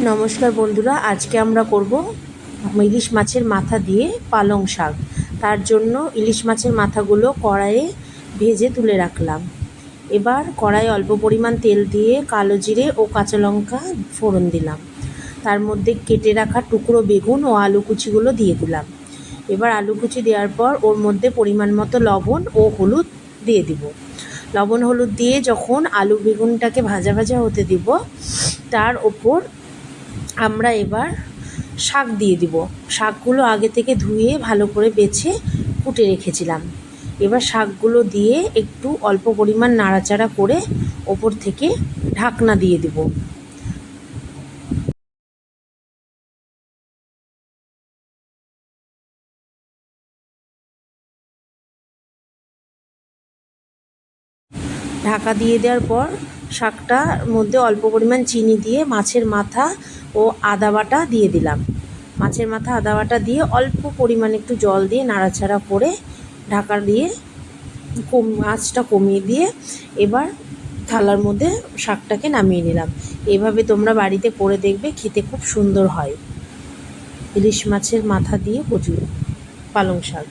নমস্কার বন্ধুরা, আজকে আমরা করব ইলিশ মাছের মাথা দিয়ে পালং শাক। তার জন্য ইলিশ মাছের মাথাগুলো কড়াইয়ে ভেজে তুলে রাখলাম। এবার কড়াইয়ে অল্প পরিমাণ তেল দিয়ে কালো জিরে ও কাঁচা লঙ্কা ফোড়ন দিলাম। তার মধ্যে কেটে রাখা টুকরো বেগুন ও আলু কুচিগুলো দিয়ে দিলাম। এবার আলু কুচি দেওয়ার পর ওর মধ্যে পরিমাণ মতো লবণ ও হলুদ দিয়ে দিব। লবণ হলুদ দিয়ে যখন আলু বেগুনটাকে ভাজা ভাজা হতে দিব, তার ওপর আমরা এবার শাক দিয়ে দিব। শাকগুলো আগে থেকে ধুয়ে ভালো করে বেছে কুটে রেখেছিলাম। এবার শাকগুলো দিয়ে একটু অল্প পরিমাণ নাড়াচাড়া করে ওপর থেকে ঢাকনা দিয়ে দিব। ঢাকা দিয়ে দেওয়ার পর শাকটার মধ্যে অল্প পরিমাণ চিনি দিয়ে মাছের মাথা ও আদা বাটা দিয়ে দিলাম। মাছের মাথা, আদা বাটা দিয়ে অল্প পরিমাণ একটু জল দিয়ে নাড়াচাড়া করে ঢাকা দিয়ে কম আঁচটা কমিয়ে দিয়ে এবার থালার মধ্যে শাকটাকে নামিয়ে নিলাম। এভাবে তোমরা বাড়িতে করে দেখবে, খেতে খুব সুন্দর হয়। ইলিশ মাছের মাথা দিয়ে প্রচুর পালং শাক।